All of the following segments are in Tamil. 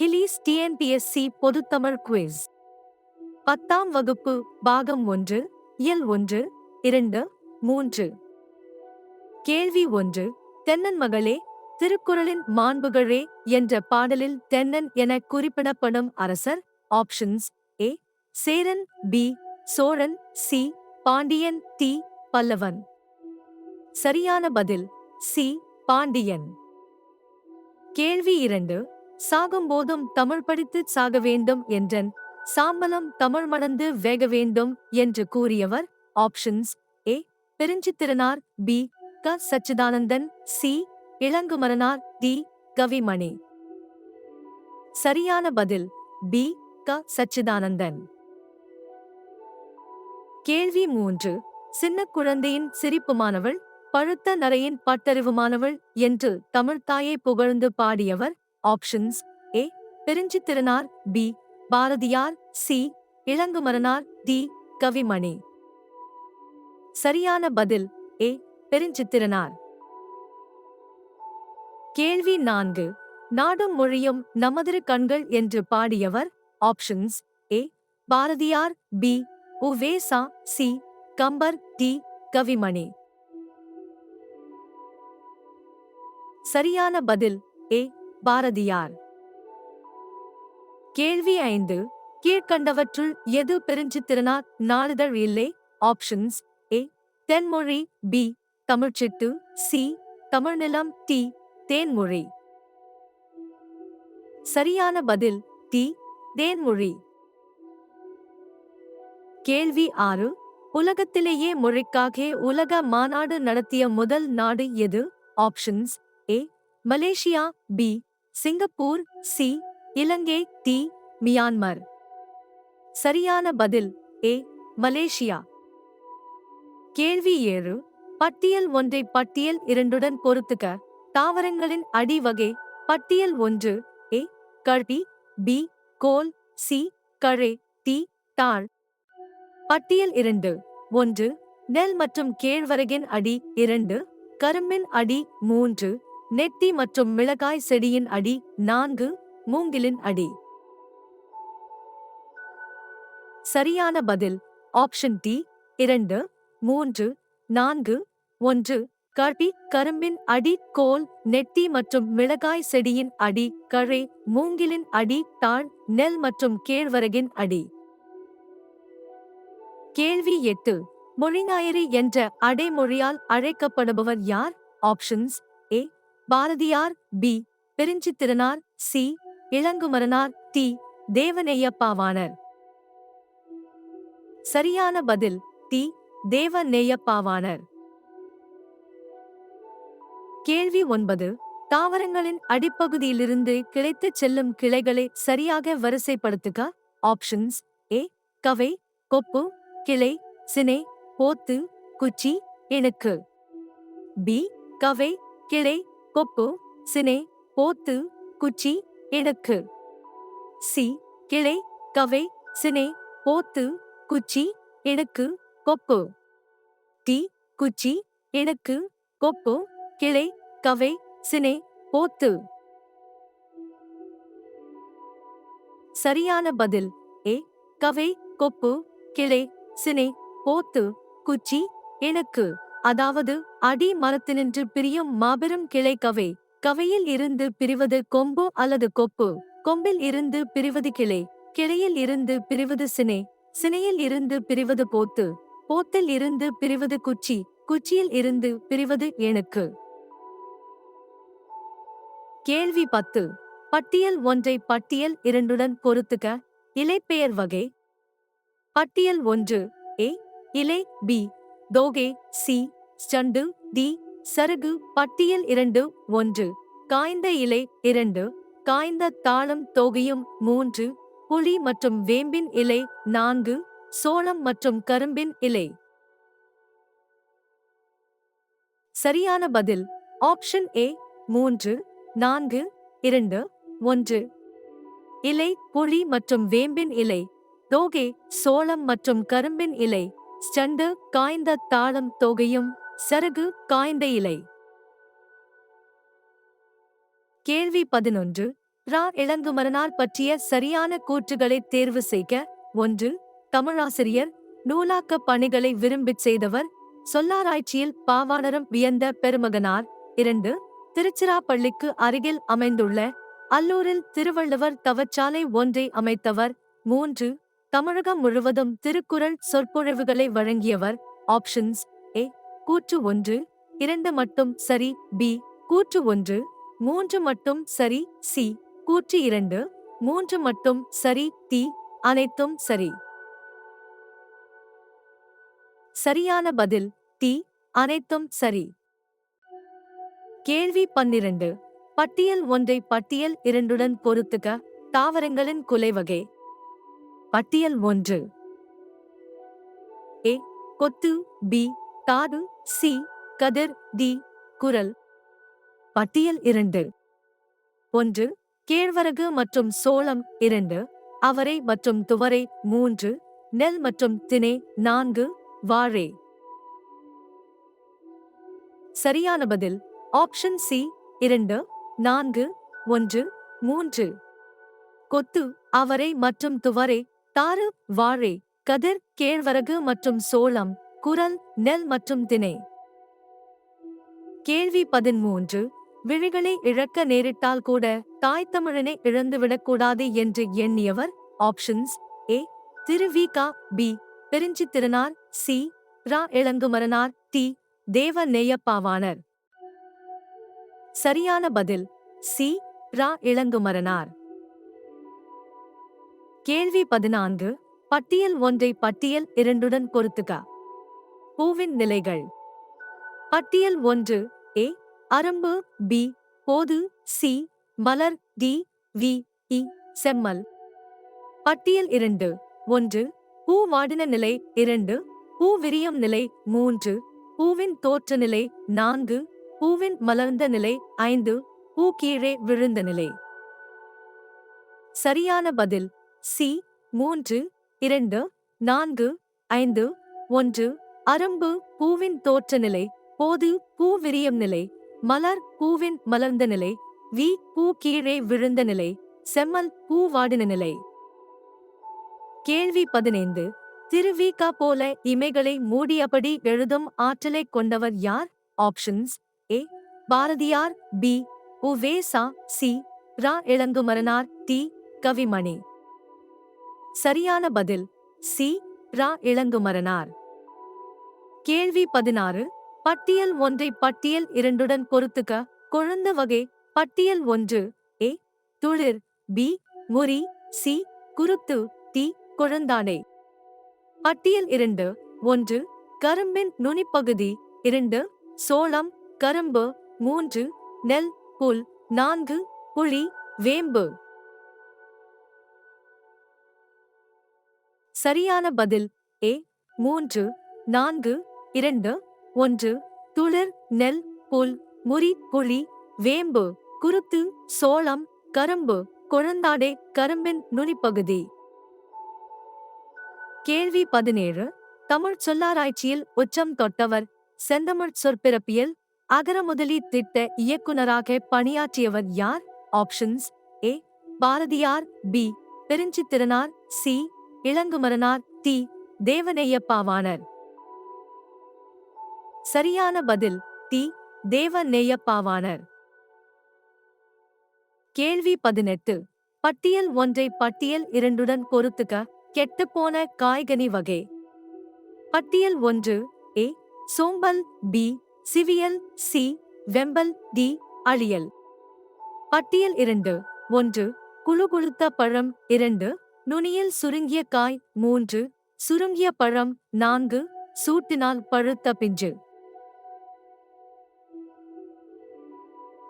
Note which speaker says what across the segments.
Speaker 1: கிலீஸ் டிஎன்பிஎஸ்சி பொதுத்தமிழ் குவிஸ் பத்தாம் வகுப்பு பாகம் ஒன்று இயல் ஒன்று இரண்டு மூன்று. கேள்வி ஒன்று தென்னன் மகளே திருக்குறளின் மாண்புகளே என்ற பாடலில் தென்னன் என குறிப்பிடப்படும் அரசர் options A Cheran B Cholan C Pandiyan D Pallavan. சரியான பதில் சி பாண்டியன். கேள்வி இரண்டு சாகும்போதும் தமிழ் படித்து சாக வேண்டும் என்றன். சாம்பலம் தமிழ் மணந்து வேக வேண்டும் என்று கூறியவர் ஆப்ஷன்ஸ் ஏ. பெருஞ்சித்திரனார் பி. க. சச்சிதானந்தன் சி. இளங்குமரனார் டி. கவிமணி. சரியான பதில் பி. க. சச்சிதானந்தன். கேள்வி மூன்று. சின்ன குழந்தையின் சிரிப்புமானவள் பழுத்த நரையின் பட்டறிவுமானவள் என்று தமிழ்த்தாயை புகழ்ந்து பாடியவர் options A. Perunchithiranar B. Bharathiyar C. Ilangumaranar D. Kavimani. சரியான பதில் ஏ. பெருஞ்சித்திரனார். கேள்வி நான்கு நாடும் மொழியும் நமதிரு கண்கள் என்று பாடியவர் options A. Bharathiyar B. Uvesa C. Kambar D. Kavimani. சரியான பதில் ஏ. பாரதியார். கேள்வி ஐந்து. கீழ்கண்டவற்றுள் எது பெருஞ்சித்திரனார் நாளிதழ் இல்லை. Options A Thenmozhi. B Tamilchittu. C Tamilnilam. D Thenmozhi. சரியான பதில். டி தேன்மொழி. கேள்வி ஆறு. உலகத்திலேயே மொழிக்காக உலக மாநாடு நடத்திய முதல் நாடு எது? Options A Malaysia. B Singapore C Ilangai D Myanmar. சரியான பதில் ஏ மலேசியா. கேள்வி ஏழு. பட்டியல் ஒன்றை பட்டியல் இரண்டுடன் பொறுத்துக்க தாவரங்களின் அடி வகை பட்டியல் ஒன்று ஏ கழி பி கோல் சி கழே டி தாழ் பட்டியல் இரண்டு. ஒன்று. நெல் மற்றும் கேழ்வரகின் அடி இரண்டு. கரும்பின் அடி மூன்று. நெத்தி மற்றும் மிளகாய் செடியின் அடி நான்கு மூங்கிலின் அடி. சரியான பதில். ஆப்ஷன் டி இரண்டு மூன்று நான்கு ஒன்று. கழி கரும்பின் அடி கோல் நெட்டி மற்றும் மிளகாய் செடியின் அடி கழை மூங்கிலின் அடி தாழ் நெல் மற்றும் கேழ்வரகின் அடி. கேள்வி எட்டு. மொழிஞாயிறு என்ற அடைமொழியால் அழைக்கப்படுபவர் யார்? Options Bharathiyar B. Perunchithiranar C. Ilangumaranar D. Devaneyappavanar சரியான பதில் டி. தேவநேயப்பாவானர் கேள்வி ஒன்பது. தாவரங்களின் அடிப்பகுதியிலிருந்து கிளைத்து செல்லும் கிளைகளை சரியாக வரிசைப்படுத்துக. Options A. கவை கொப்பு கிளை சினை போத்து குச்சி இணுக்கு பி. கவை கிளை கொப்பு சினே போத்து குச்சி இணுக்கு சி கிளை கவை சினை போத்து குச்சி இணுக்கு கொப்பு. டி குச்சி இணுக்கு கொப்பு கிளை கவை சினே போத்து. சரியான பதில். ஏ கவை கொப்பு கிளை சினை போத்து குச்சி இணக்கு அதாவது அடி மரத்தினின்று பிரியும் மாபெரும் கிளை கவை. கவையில் இருந்து பிரிவது கொம்பு அல்லது கொப்பு. கொம்பில் இருந்து பிரிவது கிளை. கிளையில் இருந்து பிரிவது சினை. சினையில் இருந்து பிரிவது போத்து. போத்தில் இருந்து பிரிவது குச்சி. குச்சியில் இருந்து பிரிவது எனக்கு கேள்வி பத்து. பட்டியல் ஒன்றை பட்டியல் இரண்டுடன் பொறுத்துக. இலைப்பெயர் வகை. பட்டியல் ஒன்று. ஏ. இலை. பி. தோகே. சி. ஸ்டண்டு டி சருகு பட்டியல் இரண்டு ஒன்று காய்ந்த இலை இரண்டு காய்ந்த தாளம் தொகையும் மூன்று புளி மற்றும் வேம்பின் இலை நான்கு சோளம் மற்றும் கரும்பின் இலை. சரியான பதில். ஆப்ஷன் ஏ மூன்று நான்கு இரண்டு ஒன்று. இலை புளி மற்றும் வேம்பின் இலை. தோகை சோளம் மற்றும் கரும்பின் இலை. ஸ்டண்டு காய்ந்த தாளம் தொகையும் சருகு காய்ந்த இலை. கேள்வி பதினொன்று. ரா இளங்குமரனார் பற்றிய சரியான கூற்றுகளை தேர்வு செய்க. ஒன்று. தமிழாசிரியர் நூலாக்க பணிகளை விரும்பிச் செய்தவர் சொல்லாராய்ச்சியில் பாவாணரம் வியந்த பெருமகனார். இரண்டு. திருச்சிராப்பள்ளிக்கு அருகில் அமைந்துள்ள அல்லூரில் திருவள்ளுவர் தவச்சாலை ஒன்றை அமைத்தவர். மூன்று. தமிழகம் முழுவதும் திருக்குறள் சொற்பொழிவுகளை வழங்கியவர். ஆப்ஷன்ஸ் கூற்று ஒன்று இரண்டு மட்டும் சரி பி. கூற்று ஒன்று மூன்று மட்டும் சரி சி. கூற்று இரண்டு மூன்று மட்டும் சரி டி. அனைத்தும் சரி. சரியான பதில் டி. அனைத்தும் சரி. கேள்வி பன்னிரண்டு. பட்டியல் ஒன்றை பட்டியல் இரண்டுடன் பொருத்துக தாவரங்களின் குலைவகை. பட்டியல் ஒன்று. ஏ. கொத்து பி. காது சி கதிர் டி குரல். பட்டியல் இரண்டு. ஒன்று கேழ்வரகு மற்றும் சோளம் இரண்டு அவரை மற்றும் துவரை மூன்று நெல் மற்றும் திணை நான்கு வாழை. சரியான பதில். ஆப்ஷன் சி இரண்டு நான்கு ஒன்று மூன்று. கொத்து அவரை மற்றும் துவரை தாறு வாழை கதிர் கேழ்வரகு மற்றும் சோளம். குரல் நெல் மற்றும் திணை கேள்வி பதிமூன்று விழிகளை இழக்க நேரிட்டால் கூட தாய் தமிழனை இழந்துவிடக்கூடாது என்று எண்ணியவர் options A. Thiruvika B. Perunchithiranar C. Raw. Ilangumaranar D. Devaneyappavanar சரியான பதில் சி. ரா. இளங்குமரனார். கேள்வி பதினான்கு. பட்டியல் ஒன்றை பட்டியல் இரண்டுடன் பொருத்துக பூவின் நிலைகள். பட்டியல் ஒன்று ஏ அரும்பு பி போது சி மலர் டி வி இ செம்மல். பட்டியல் இரண்டு ஒன்று பூ வாடின நிலை இரண்டு பூ விரியம் நிலை மூன்று பூவின் தோற்ற நிலை நான்கு பூவின் மலர்ந்த நிலை ஐந்து பூ கீழே விழுந்த நிலை. சரியான பதில் சி மூன்று இரண்டு நான்கு ஐந்து ஒன்று அரும்பு பூவின் தோற்ற நிலை போது பூ விரியம் நிலை மலர் பூவின் மலர்ந்த நிலை வி பூ கீழே விழுந்த நிலை செம்மல் பூ வாடின நிலை. கேள்வி பதினைந்து. திருவிகா போல இமைகளை மூடியபடி எழுதும் ஆற்றலைக் கொண்டவர் யார்? Options A Bharathiyar B Uvesa C raw Ilangumaranar D Kavimani. சரியான பதில் சி ரா இளங்குமரனார். கேள்வி பதினாறு. பட்டியல் ஒன்றை பட்டியல் இரண்டுடன் பொருத்துக்க குழந்த வகை பட்டியல் ஒன்று. ஏ. துளிர். பி. முறி. சி. குருத்து. டி. குழந்தானே. பட்டியல் இரண்டு. ஒன்று. கரும்பின் நுனிப்பகுதி. இரண்டு. சோளம். கரும்பு. மூன்று. நெல். புல். நான்கு. புளி வேம்பு. சரியான பதில். ஏ. மூன்று. நான்கு. இரண்டு ஒன்று துளிர் நெல் புல் முறி புளி வேம்பு குருத்து சோளம் கரும்பு குழந்தாடை கரும்பின் நுனிப்பகுதி. கேள்வி பதினேழு தமிழ் சொல்லாராய்ச்சியில் உச்சம் தொட்டவர் செந்தமிழ் சொற்பிறப்பியல் அகரமுதலி திட்ட இயக்குனராக பணியாற்றியவர் யார்? Options A Bharathiyar B Perunchithiranar C Ilangumaranar D Devaneyappavanar சரியான பதில் தி தேவ நேயப்பாவானர் கேள்வி பதினெட்டு. பட்டியல் ஒன்றை பட்டியல் இரண்டுடன் பொருத்துக கெட்டுப்போன காய்கனி வகை. பட்டியல் ஒன்று ஏ சோம்பல் பி சிவியல் சி வெம்பல் டி அழியல். பட்டியல் இரண்டு ஒன்று குழுகுழுத்த பழம் இரண்டு நுனியில் சுருங்கிய காய் மூன்று சுருங்கிய பழம் நான்கு சூட்டினால் பழுத்த பிஞ்சு.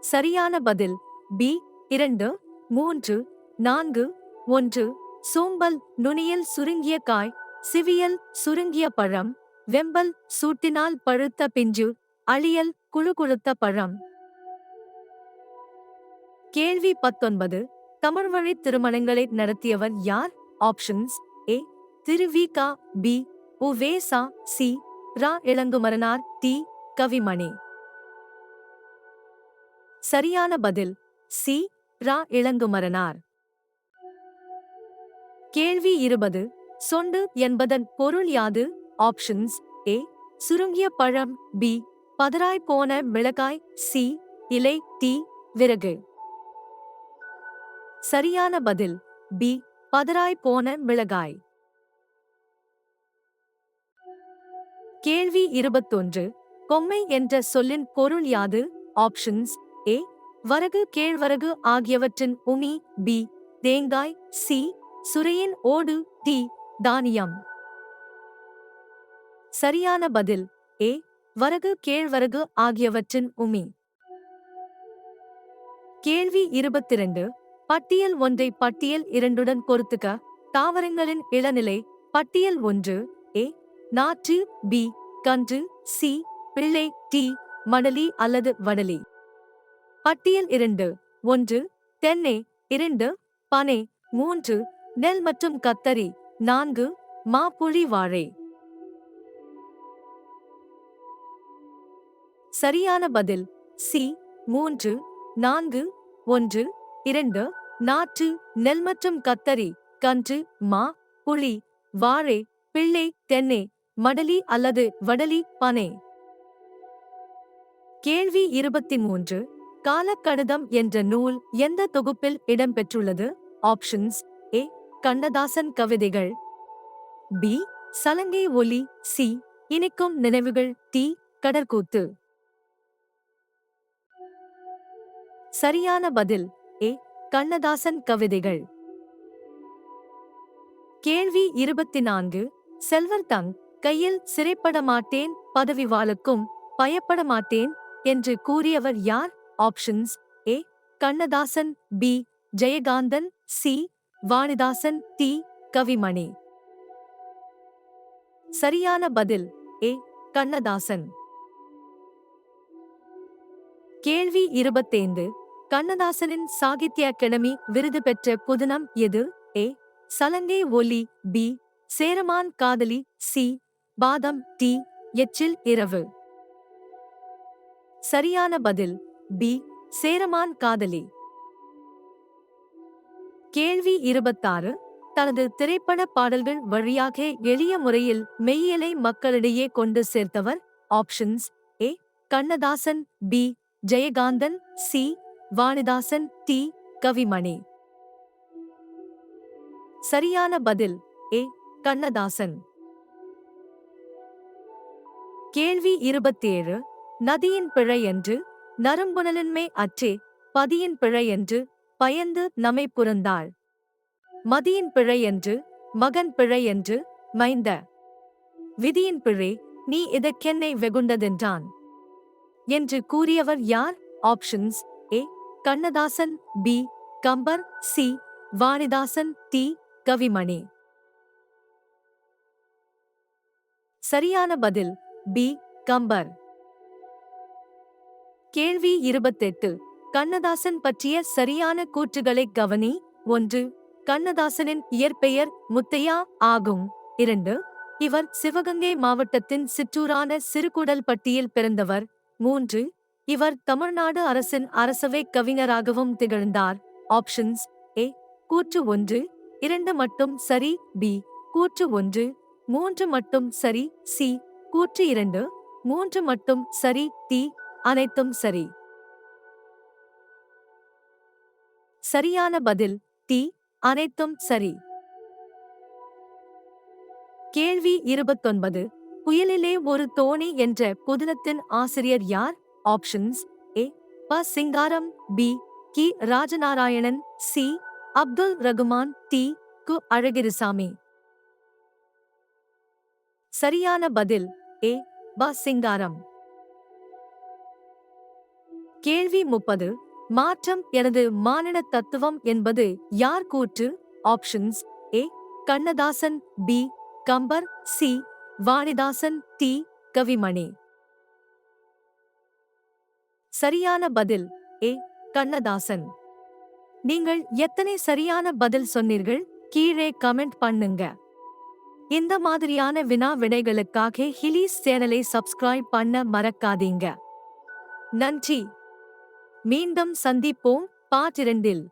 Speaker 1: சரியான பதில். பி இரண்டு மூன்று நான்கு ஒன்று சோம்பல் நுனியில் சுருங்கிய காய் சிவியல் சுருங்கிய பழம் வெம்பல் சூட்டினால் பழுத்த பிஞ்சு அழியல் குழுகுழுத்த பழம். கேள்வி பத்தொன்பது. தமிழ்வழி திருமணங்களை நடத்தியவர் யார்? Options A Thiruvika B Uvesa C raw Ilangumaranar D Kavimani. சரியான பதில். சி. ரா. இளங்குமரனார். கேள்வி இருபது. சொண்டு என்பதன் பொருள் யாது? ஆப்ஷன்ஸ். ஏ. சுருங்கிய பழம். பி. பதராய் போன மிளகாய். சி. இலை. டி. விறகு. சரியான பதில். பி. பதராய் போன மிளகாய். கேள்வி இருபத்தொன்று. கொம்மை என்ற சொல்லின் பொருள் யாது? ஆப்ஷன்ஸ். ஏ வரகு கேழ்வரகு ஆகியவற்றின் உமி பி தேங்காய் சி சுரையின் ஓடு டி தானியம். சரியான பதில். ஏ வரகு கேழ்வரகு ஆகியவற்றின் உமி. கேள்வி இருபத்திரண்டு. பட்டியல் ஒன்றை பட்டியல் இரண்டுடன் பொறுத்துக்க தாவரங்களின் இளநிலை பட்டியல் ஒன்று. ஏ நாற்று பி கன்று சி பிள்ளை டி மணலி அல்லது வடலி. பட்டியல் இரண்டு ஒன்று தென்னை இரண்டு பனை மூன்று நெல் மற்றும் கத்தரி நான்கு மாப்புழி வாழை. சரியான பதில் சி மூன்று நான்கு ஒன்று இரண்டு நாற்று நெல் மற்றும் கத்தரி கன்று மா புளி வாழை பிள்ளை தென்னை மடலி அல்லது வடலி பனை. கேள்வி இருபத்தி மூன்று காலக்கடிதம் என்ற நூல் எந்த தொகுப்பில் இடம்பெற்றுள்ளது? ஆப்ஷன்ஸ் ஏ கண்ணதாசன் கவிதைகள். பி சலங்கை ஒலி. சி இனிக்கும் நினைவுகள். டி கடற்கூத்து. சரியான பதில் ஏ கண்ணதாசன் கவிதைகள். கேள்வி இருபத்தி நான்கு செல்வர் தங் கையில் சிறைப்பட மாட்டேன் பதவி வாளுக்கும் பயப்பட மாட்டேன் என்று கூறியவர் யார்? Options A Kannadasan B Jayakanthan C Vanidasan D Kavimani. சரியான பதில் ஏ கண்ணதாசன். கேள்வி இருபத்தைந்து. கண்ணதாசனின் சாகித்ய அகாடமி விருது பெற்ற புதினம் எது? ஏ சலங்கை ஒலி பி சேரமான் காதலி சி பாதம் டி எச்சில் இரவு. சரியான பதில் பி. சேரமான் காதலி. கேள்வி இருபத்தாறு. தனது திரைப்பட பாடல்கள் வழியாக எளிய முறையில் மெய்யலை மக்களிடையே கொண்டு சேர்த்தவர் options A. Kannadasan B. Jayakanthan C. Vanidasan D. Kavimani. சரியான பதில் ஏ. கண்ணதாசன். கேள்வி இருபத்தேழு. நதியின் பிழை என்று நறும்புணலின்மை அற்றே பதியின் பிழை என்று பயந்து நமை புறந்தாள் மதியின் பிழை என்று மகன் பிழை என்று மைந்த. விதியின் பிழை நீ இதற்கென்னை வெகுண்டதென்றான்? என்று கூறியவர் யார்? Options A Kannadasan B Kambar C Vanidasan D Kavimani. சரியான பதில் பி கம்பர். கேள்வி இருபத்தெட்டு. கண்ணதாசன் பற்றிய சரியான கூற்றுகளை கவனி. ஒன்று. கண்ணதாசனின் இயற்பெயர் முத்தையா ஆகும். இரண்டு. இவர் சிவகங்கை மாவட்டத்தின் சிற்றூரான சிறுகுடல்பட்டியில் பிறந்தவர். மூன்று. இவர் தமிழ்நாடு அரசின் அரசவை கவிஞராகவும் திகழ்ந்தார். ஆப்ஷன்ஸ். ஏ. கூற்று ஒன்று. இரண்டு மட்டும் சரி. பி. கூற்று ஒன்று. மூன்று மட்டும் சரி. சி. கூற்று இரண்டு. மூன்று மட்டும் சரி. டி. அனைத்தும் சரி. சரியான பதில் டி அனைத்தும் சரி. கேள்வி இருபத்தொன்பது. புயலிலே ஒரு தோணி என்ற புதினத்தின் ஆசிரியர் யார்? ஆப்ஷன்ஸ் ஏ ப சிங்காரம் பி கி ராஜநாராயணன் சி அப்துல் ரகுமான் டி கு அழகிரிசாமி. சரியான பதில் ஏ ப சிங்காரம். கேள்வி முப்பது. மாற்றம் எனது மானிட தத்துவம் என்பது யார் கூற்று? Options A. Kannadasan B. Kambar C. Vanidasan D. Kavimani. சரியான பதில் ஏ. கண்ணதாசன். நீங்கள் எத்தனை சரியான பதில் சொன்னீர்கள்? கீழே கமெண்ட் பண்ணுங்க. இந்த மாதிரியான வினா விடைகளுக்காக ஹிலிஸ் சேனலை சப்ஸ்கிரைப் பண்ண மறக்காதீங்க. நன்றி. மீண்டும் சந்திப்போம் பாட்டிரண்டில்